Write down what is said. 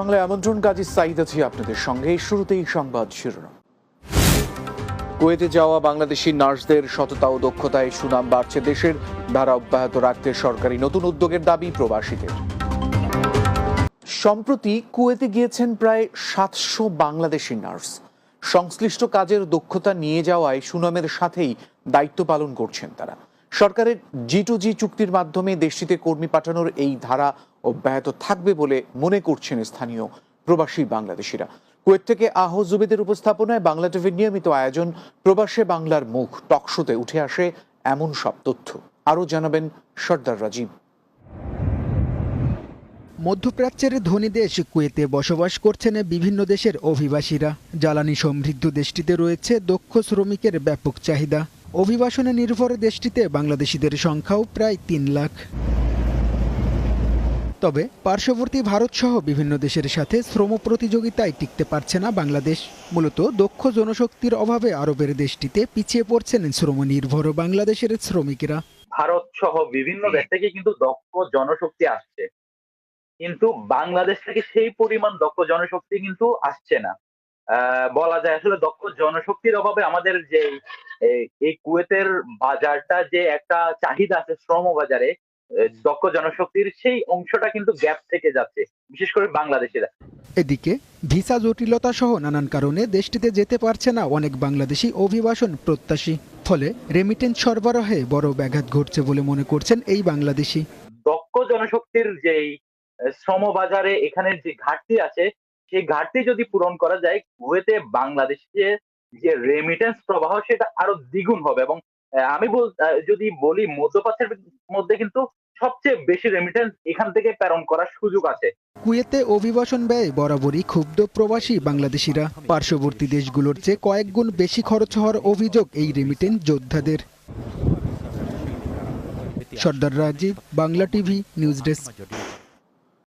বাংলায় আমন্ত্রণ, কাজী সাইদ আছি আপনাদের সঙ্গে। শুরুতেই সংবাদ শিরোনাম। কুয়েতে যাওয়া বাংলাদেশি নার্সদের সততা ও দক্ষতায় সুনাম বাড়ছে দেশের। ধারা অব্যাহত রাখতে সরকারি নতুন উদ্যোগের দাবি প্রবাসীদের। সম্প্রতি কুয়েতে গিয়েছেন প্রায় সাতশো বাংলাদেশি নার্স। সংশ্লিষ্ট কাজের দক্ষতা নিয়ে যাওয়ায় সুনামের সাথেই দায়িত্ব পালন করছেন তারা। সরকারের জি টু জি চুক্তির মাধ্যমে দেশটিতে কর্মী পাঠানোর এই ধারা অব্যাহত থাকবে বলে মনে করছেন স্থানীয় প্রবাসী বাংলাদেশিরা। কুয়েত থেকে আহ জুবেদের উপস্থাপনায় বাংলা টিভির নিয়মিত আয়োজন প্রবাসে বাংলার মুখ টকশোতে উঠে আসে এমন সব তথ্য। আরও জানাবেন সর্দার রাজীব। মধ্যপ্রাচ্যের ধনী দেশ কুয়েতে বসবাস করছেন বিভিন্ন দেশের অভিবাসীরা। জ্বালানি সমৃদ্ধ দেশটিতে রয়েছে দক্ষ শ্রমিকের ব্যাপক চাহিদা। অভিবাসনে নির্ভর দেশটিতে বাংলাদেশিদের সংখ্যাও প্রায় তিন লাখ। তবে পার্শ্ববর্তী ভারতসহ বিভিন্ন দেশের সাথে শ্রম প্রতিযোগিতায় টিকতে পারছে না বাংলাদেশ। মূলত দক্ষ জনশক্তির অভাবে আরবের দেশটিতে পিছিয়ে পড়ছেন শ্রম নির্ভর বাংলাদেশের শ্রমিকেরা। ভারত সহ বিভিন্ন দেশ থেকে কিন্তু দক্ষ জনশক্তি আসছে। কিন্তু বাংলাদেশ থেকে সেই পরিমাণ দক্ষ জনশক্তি কিন্তু আসছে না। বলা যায় আসলে দক্ষ জনশক্তির অভাবে আমাদের যে এই- কুয়েতের বাজারটা যে একটা চাহিদা আছে শ্রম বাজারে দক্ষ জনশক্তির সেই অংশটা কিন্তু গ্যাপ থেকে যাচ্ছে বিশেষ করে বাংলাদেশিরা। এদিকে ভিসা জটিলতা সহ নানান কারণে দেশটিতে যেতে পারছে না অনেক বাংলাদেশি অভিবাসন প্রত্যাশী ফলে রেমিটেন্স সরবরাহে বড় ব্যাঘাত ঘটছে বলে মনে করছেন এই বাংলাদেশি। দক্ষ জনশক্তির যেই শ্রম বাজারে এখানে যে ঘাটতি আছে সেই ঘাটতি যদি পূরণ করা যায় কুয়েতে বাংলাদেশে যে রেমিটেন্স প্রবাহ সেটা আরও দ্বিগুণ হবে এবং আমি বল যদি বলি মধ্যপ্রাচ্যের মধ্যে কিন্তু সবচেয়ে বেশি রেমিটেন্স এখান থেকে প্রেরণ করার সুযোগ আছে। কুয়েতে অভিবাসন ব্যয় বরাবরই ক্ষুব্ধ প্রবাসী বাংলাদেশিরা। পার্শ্ববর্তী দেশগুলোর চেয়ে কয়েক গুণ বেশি খরচ হওয়ার অভিযোগ এই রেমিটেন্স যোদ্ধাদের। Sardar Rajib, Bangla TV, news desk.